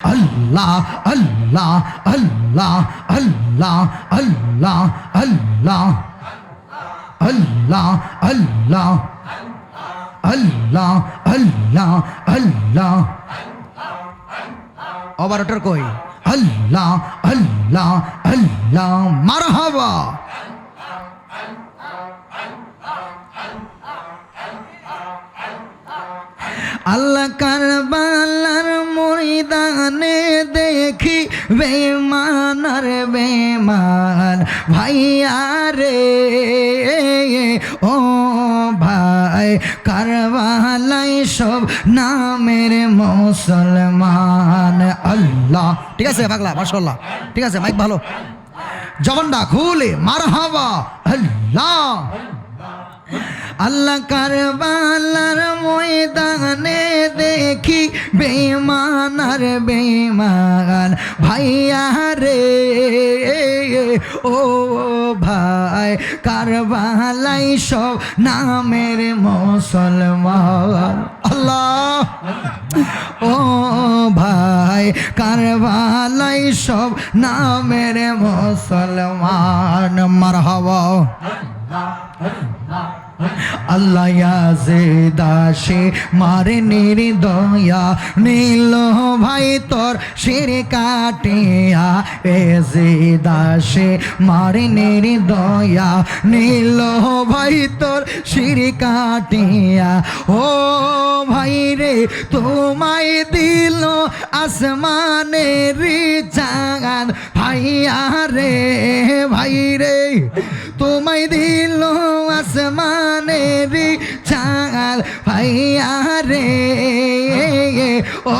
আল্লাহ আল্লাহ আল্লাহ আল্লাহ আল্লাহ আল্লাহ আল্লাহ আল্লাহ আল্লাহ আল্লাহ আল্লাহ অবারটার কই আল্লাহ আল্লাহ আল্লাহ মারহাবা আল্লাহ কারবালার দেখি বেমানার বেমান ভাইয়া রে, ও ভাই কারবালাই সব নামের মুসলমান। আল্লাহ, ঠিক আছে পাগলা মাশাল্লাহ ঠিক আছে মাইক ভালো। জবানটা খুলে, মারহাবা, আল্লাহ। আল্লাহ কারবালার ময়দানে দেখি বেমান ভাইয়া রে, ও ভাই কারবালাই সব নামের মুসলমান। আল্লাহ। ও ভাই কারবালাই সব নামের মুসলমান। মারহাবা। আল্লাহ দাসে মারে নির্দয়া, নীল ভাই তোর শির কাটিয়া। এ যে দাসে মারে নির্দয়া, নীল ভাই তোর শির কাটিয়া। ও ভাই রে, তোমায় দিল আসমানের চাঁদ ভাইয়া রে, ভাই রে তোমায় দিল আসমানের চাঁদ ভাইয়া রে ও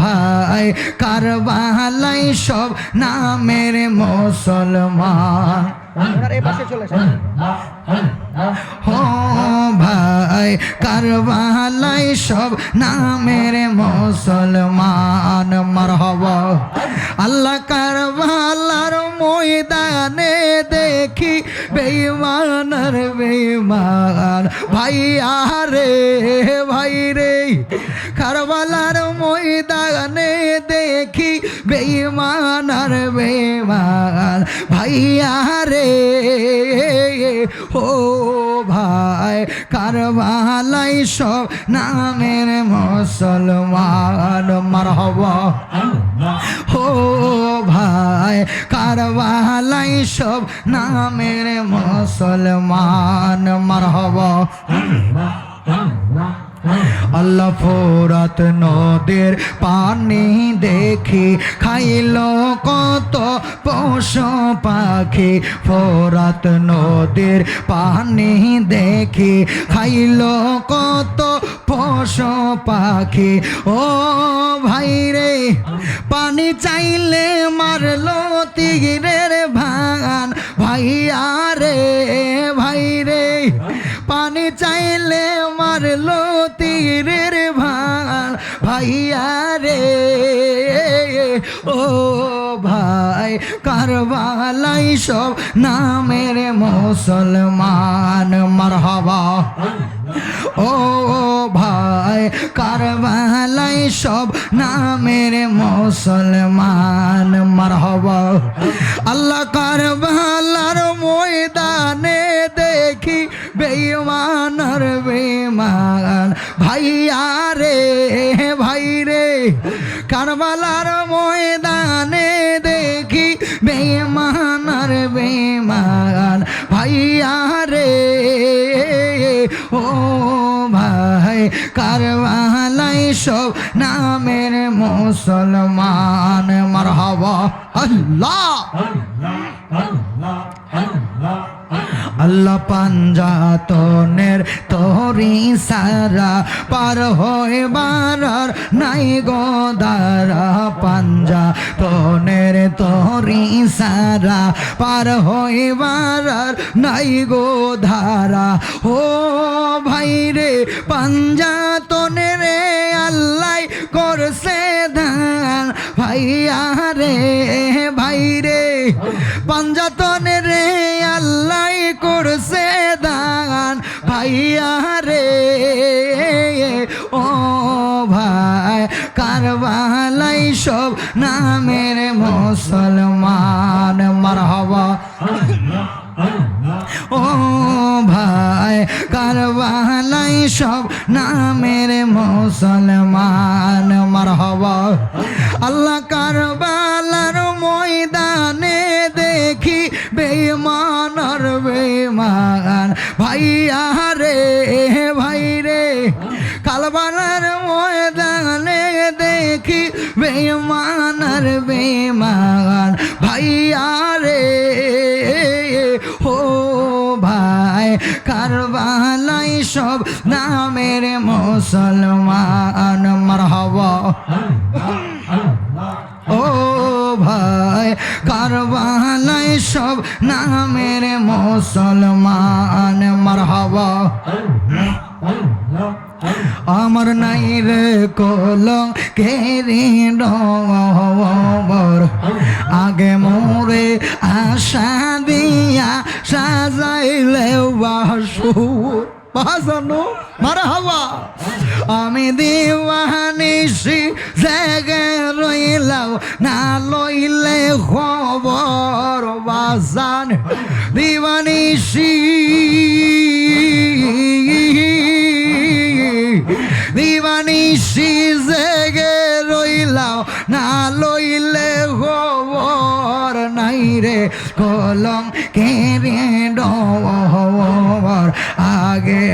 ভাই কারবালাই সব নামের মুসলমান। ও ভাই কারবালাই সব নামের মুসলমান। মারহব। আল্লাহ কারবালার ময়দানে দেখি বেইমানের বেইমান। ভাই আরে ভাই রে কারবালার ময়দানে দেখি বেইমানার বেইমান। ভাইয়া রে ও ভাই কারবালাই সব নামের মুসলমান। মারহবা। ও কারবালাই সব নামের মুসলমান মারহবা। আল্লাহ ফোরাত নদীর পানি দেখি, খাইল কত পশু পাখি। ফোরাত নদীর পানি দেখি, খাইল কত পশু পাখি। ও ভাই রে, পানি চাইলে মারলো তীরের ভাঙান ভাইয়া রে, ভাই রে, পানি চাইলে মারলো ভাঙান ভাইয়া রে ও ভাই কারবালাই সব নামের মুসলমান, মারহাবা। ও ভাই কারবালাই সব নামের মুসলমান, মারহাবা। আল্লাহ কারবালার ময়দানে দেখি বেইমানার বেমান ভাইয়া রে, ভাই রে, কারবালার ময়দানে দেখি বেইমানার বেমান ভাইয়া রে, ও ভাই কারবালাই সব নামের মুসলমান। মারহাবা আল্লাহ। আল্লাহ পাঞ্জাতনের তোরি সারা পার হয়ে বারার নাই গো দারা পাঞ্জাতনের তোরি সারা পার হয়ে বারার নাই গো ধারা। ও ভাই রে পাঞ্জাতনের রে আল্লাহ করছে ধান। ভাইয়া রে, ভাই রে পাঞ্জাতনের রে আল্লাহ করছে দান ভাইয়া রে, ও ভাই কারবালাই সব নামের মুসলমান, মারহাবা। ও ভাই কারবালাই সব নামের মুসলমান, মারহাবা। আল্লাহ কারবালার ভাইয়া রে, ও ভাই কারবালাই সব নামের মুসলমান, মারহাবা। ও ভাই কারবালাই সব নামের মুসলমান, মারহাবা। আমার নাই রে কল বাজানো মারা হওয়া আমি দিওয়ানিসি জায়গা রইলাম, না লইলে খবর বাজান। দিওয়ানিসি দিওয়ানিসি জায়গা রইলাম, না লইলে খবর নাই রে। কলম কেড়ে ডর আগে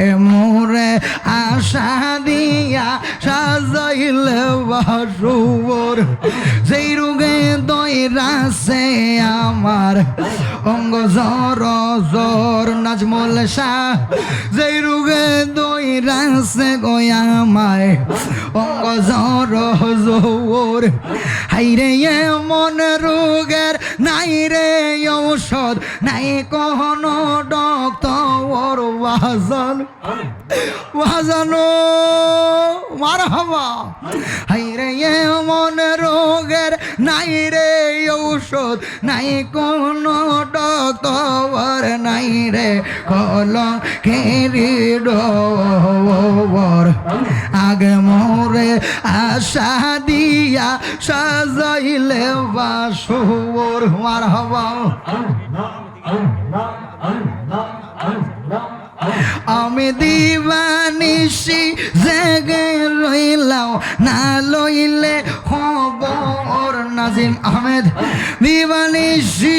বাসুর যেই রোগে দইরাছে আমার। অঙ্গ জ্বর জ্বর নাজমল শাহ। যেই রোগে দইরাছে গয়া আমায় অঙ্গ জ্বর জ্বর হাইরে মন রোগের নাই রে ঔষধ। নাই কহন ডক্তর বাজান বাজানো মার হবা হাইরে মন রোগের নাই রে ঔষধ। নাই কোন ডক্তর নাই রে কল কেরি ডর আগে মোরে আশা দিয়া সাজাইলে বাসুর মার হবা। আমি দিবানিসি জেগে রইলাম, না লইলে খবর নাজিম আহমেদ। দিবানিসি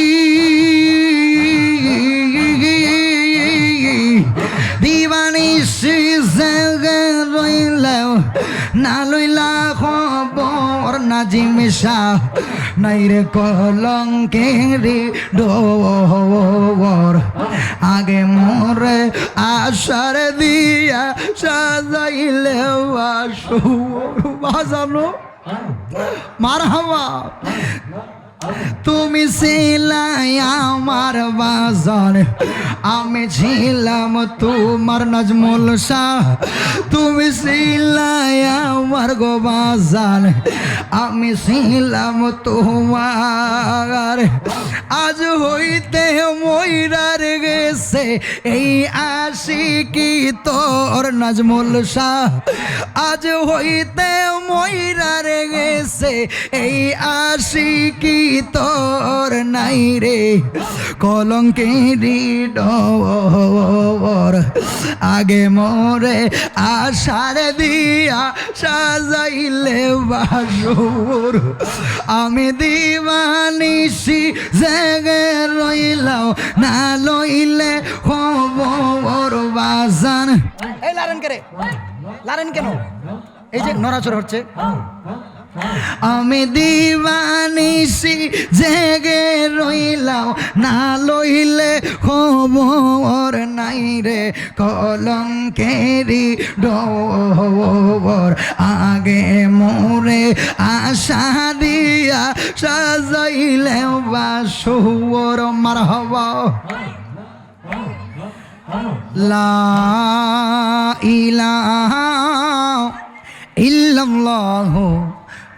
নাজিম শাহ নাই রে কলঙ্কেরি ডোর আগে মোরে আশার দিয়া সাজাইলে বাসু বাজানো। মার হাওয়া তুমি ছিলাই আমার বাজার। আমি ছিলাম তোমার নাজমুল শাহ। তুমি ছিলাই আমার গো বাজার। আমি ছিলাম তোমার। আজ হইতে ময়রার গেছে। এই আশি কি তোর নাজমুল শাহ। আজ হইতে ময়রার গেছে। এই আশি কি তোর নাই রে। কলঙ্কেরি ডর। আগে মোরে আশার দিয়া সাজাইলে বাসুর। আমি দিবানিসি জেগে রইলাম, না লইলে খবর বাজান। এই লারেন কেন? এই যে নড়াচড় হচ্ছে। আমি দিবানিসি জেগে রইলাম, না লইলে খবর নাই রে। কলঙ্কেরি ডর আগে মোরে আশা দিয়া সাজাইলে বা বাসুর মার হব লা ইলাহা ইল্লাল্লাহ